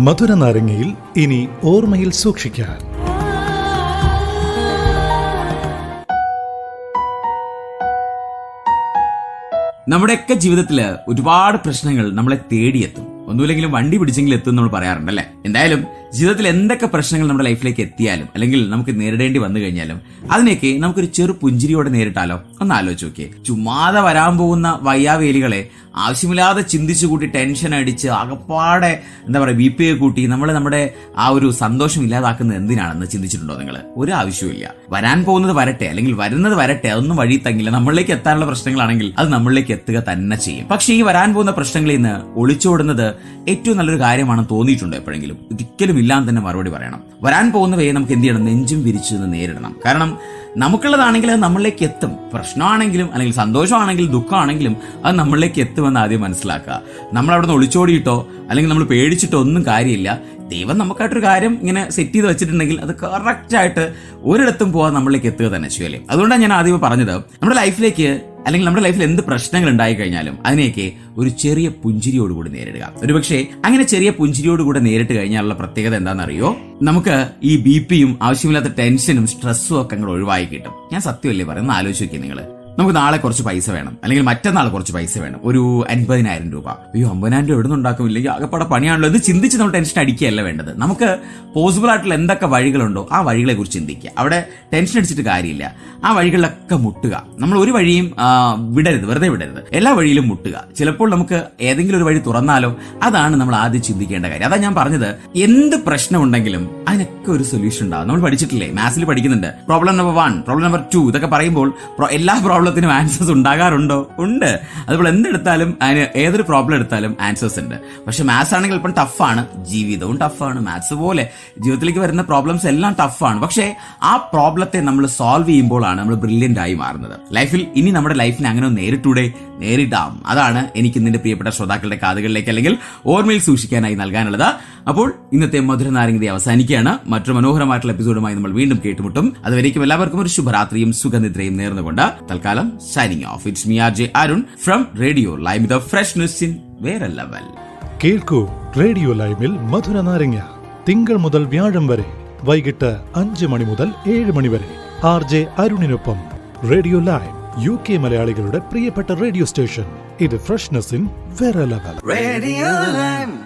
മധുര നാരങ്ങയിൽ ഇനി ഓർമ്മയിൽ സൂക്ഷിക്കാൻ. നമ്മുടെയൊക്കെ ജീവിതത്തിൽ ഒരുപാട് പ്രശ്നങ്ങൾ നമ്മളെ തേടിയെത്തും. ഒന്നുമില്ലെങ്കിലും വണ്ടി പിടിച്ചെങ്കിലും എത്തും നമ്മൾ പറയാറുണ്ട് അല്ലേ എന്തായാലും ജീവിതത്തിൽ എന്തൊക്കെ പ്രശ്നങ്ങൾ നമ്മുടെ ലൈഫിലേക്ക് എത്തിയാലും അല്ലെങ്കിൽ നമുക്ക് നേരിടേണ്ടി വന്നു കഴിഞ്ഞാലും അതിനൊക്കെ നമുക്കൊരു ചെറു പുഞ്ചിരിയോടെ നേരിട്ടാലോ? ഒന്ന് ആലോചിച്ച് നോക്കിയേ. ചുമ്മാതെ വരാൻ പോകുന്ന വയ്യാവേലികളെ ആവശ്യമില്ലാതെ ചിന്തിച്ചു കൂട്ടി ടെൻഷൻ അടിച്ച് ആകപ്പാടെ എന്താ പറയുക ബി പി കൂട്ടി നമ്മൾ നമ്മുടെ ആ ഒരു സന്തോഷം ഇല്ലാതാക്കുന്നത് എന്തിനാണെന്ന് ചിന്തിച്ചിട്ടുണ്ടോ നിങ്ങൾ? ഒരു ആവശ്യമില്ല വരാൻ പോകുന്നത് വരട്ടെ അല്ലെങ്കിൽ വരുന്നത് വരട്ടെ അതൊന്നും വഴി തങ്ങില്ല നമ്മളിലേക്ക് എത്താനുള്ള പ്രശ്നങ്ങളാണെങ്കിൽ അത് നമ്മളിലേക്ക് എത്തുക തന്നെ ചെയ്യും. പക്ഷേ ഈ വരാൻ പോകുന്ന പ്രശ്നങ്ങളിൽ നിന്ന് ഒളിച്ചോടുന്നത് ഏറ്റവും നല്ലൊരു കാര്യമാണ് തോന്നിയിട്ടുണ്ടോ എപ്പോഴെങ്കിലും? ഒരിക്കലും ഇല്ലാന്ന് തന്നെ മറുപടി പറയണം. വരാൻ പോകുന്നവയെ നമുക്ക് എന്ത് ചെയ്യണം? നെഞ്ചും വിരിച്ചു നിന്ന് നേരിടണം. കാരണം നമുക്കുള്ളതാണെങ്കിൽ അത് നമ്മളിലേക്ക് എത്തും. പ്രശ്നമാണെങ്കിലും അല്ലെങ്കിൽ സന്തോഷമാണെങ്കിലും ദുഃഖമാണെങ്കിലും അത് നമ്മളിലേക്ക് എത്തുമെന്ന് ആദ്യം മനസ്സിലാക്കുക. നമ്മൾ അവിടെ നിന്ന് ഒളിച്ചോടിയിട്ടോ അല്ലെങ്കിൽ നമ്മൾ പേടിച്ചിട്ടോ ഒന്നും കാര്യമില്ല. ദൈവം നമുക്കായിട്ടൊരു കാര്യം ഇങ്ങനെ സെറ്റ് ചെയ്ത് വെച്ചിട്ടുണ്ടെങ്കിൽ അത് കറക്റ്റായിട്ട് ഒരിടത്തും പോകാൻ നമ്മളിലേക്ക് എത്തുക തന്നെ ചെയ്യല്ലേ അതുകൊണ്ടാണ് ഞാൻ ആദ്യം പറഞ്ഞത് നമ്മുടെ ലൈഫിലേക്ക് അല്ലെങ്കിൽ നമ്മുടെ ലൈഫിൽ എന്ത് പ്രശ്നങ്ങൾ ഉണ്ടായി കഴിഞ്ഞാലും അതിനെയൊക്കെ ഒരു ചെറിയ പുഞ്ചിരിയോടുകൂടി നേരിടുക. ഒരുപക്ഷെ അങ്ങനെ ചെറിയ പുഞ്ചിരിയോടുകൂടി നേരിട്ട് കഴിഞ്ഞാലുള്ള പ്രത്യേകത എന്താണെന്നറിയോ? നമുക്ക് ഈ ബി പിയും ആവശ്യമില്ലാത്ത ടെൻഷനും സ്ട്രെസ്സും ഒക്കെ അങ്ങോട്ട് ഒഴിവായി കിട്ടും. ഞാൻ സത്യമല്ലേ പറയുന്നത്? ആലോചിച്ച് നോക്കിയേ നിങ്ങൾ നമുക്ക് നാളെ കുറച്ച് പൈസ വേണം. അല്ലെങ്കിൽ മറ്റന്നാൾ കുറച്ച് പൈസ വേണം. ഒരു അൻപതിനായിരം രൂപ. അയ്യോ അമ്പതിനായിരം രൂപ എവിടെ ഉണ്ടാക്കും ഇല്ലെങ്കിൽ ആകെപ്പാടെ പണിയാണല്ലോ. ഇത് ചിന്തിച്ച് നമ്മൾ ടെൻഷൻ അടിക്കുകയല്ല വേണ്ടത്. നമുക്ക് പോസിബിൾ ആയിട്ടുള്ള എന്തൊക്കെ വഴികളുണ്ടോ ആ വഴികളെ കുറിച്ച് ചിന്തിക്കുക. അവിടെ ടെൻഷൻ അടിച്ചിട്ട് കാര്യമില്ല. ആ വഴികളിലൊക്കെ മുട്ടുക. നമ്മൾ ഒരു വഴിയും വിടരുത്. വെറുതെ വിടരുത്. എല്ലാ വഴിയിലും മുട്ടുക. ചിലപ്പോൾ നമുക്ക് ഏതെങ്കിലും ഒരു വഴി തുറന്നാലോ അതാണ് നമ്മൾ ആദ്യം ചിന്തിക്കേണ്ട കാര്യം. അതാ ഞാൻ പറഞ്ഞത്. എന്ത് പ്രശ്നം ഉണ്ടെങ്കിലും അതിനൊക്കെ ഒരു സൊല്യൂഷൻ ഉണ്ടാകും നമ്മൾ പഠിച്ചിട്ടില്ലേ? മാത്സിൽ പഠിക്കുന്നുണ്ട്. Problem number one problem number two ഇതൊക്കെ പറയുമ്പോൾ എല്ലാ പ്രോബ്ലത്തിനും ആൻസേഴ്സ് ഉണ്ടാകാറുണ്ടോ? ഉണ്ട്. അതുപോലെ എന്തെടുത്താലും അതിന് ഏതൊരു പ്രോബ്ലം എടുത്താലും ആൻസേഴ്സ് ഉണ്ട്. പക്ഷെ മാത്സ് ആണെങ്കിൽ ഇപ്പം ടഫാണ് ജീവിതവും ടഫാണ് മാത്സ് പോലെ ജീവിതത്തിലേക്ക് വരുന്ന പ്രോബ്ലംസ് എല്ലാം ടഫാണ് പക്ഷേ ആ പ്രോബ്ലത്തെ നമ്മൾ സോൾവ് ചെയ്യുമ്പോഴാണ് നമ്മൾ ബ്രില്യന്റ് ആയി മാറുന്നത്. ലൈഫിൽ ഇനി നമ്മുടെ ലൈഫിനെ അങ്ങനെ നേരിട്ടൂടെ നേരിടാം. അതാണ് എനിക്ക് നിന്റെ പ്രിയപ്പെട്ട ശ്രോതാക്കളുടെ കാതുകളിലേക്ക് അല്ലെങ്കിൽ ഓർമ്മയിൽ സൂക്ഷിക്കാനായി നൽകാനുള്ളത്. അപ്പോൾ ഇന്നത്തെ മധുര നാരങ്ങതി അവസാനിക്കുകയാണ്. മറ്റൊരു മനോഹരമായിട്ടുള്ള എപ്പിസോഡുമായി നമ്മൾ വീണ്ടും കേട്ടുമുട്ടും. അതുവരേക്കും എല്ലാവർക്കും ഒരു ശുഭരാത്രിയും സുഖനിദ്രയും നേർന്നുകൊണ്ട് തൽക്കാലം signing off it's me R J Arun from radio live the freshness in വേറെ ലെവൽ കേൾക്കൂ റേഡിയോ ലൈവിൽ മധുര നാരങ്ങ. തിങ്കൾ മുതൽ വ്യാഴം വരെ. വൈകിട്ട് അഞ്ച് മണി മുതൽ ഏഴ് മണി വരെ. ആർ ജെ അരുണിനൊപ്പം റേഡിയോ ലൈവ് യു കെ മലയാളികളുടെ പ്രിയപ്പെട്ട റേഡിയോ സ്റ്റേഷൻ ഇത് ഫ്രഷ്നസ് ഇൻ വേറെ ലെവൽ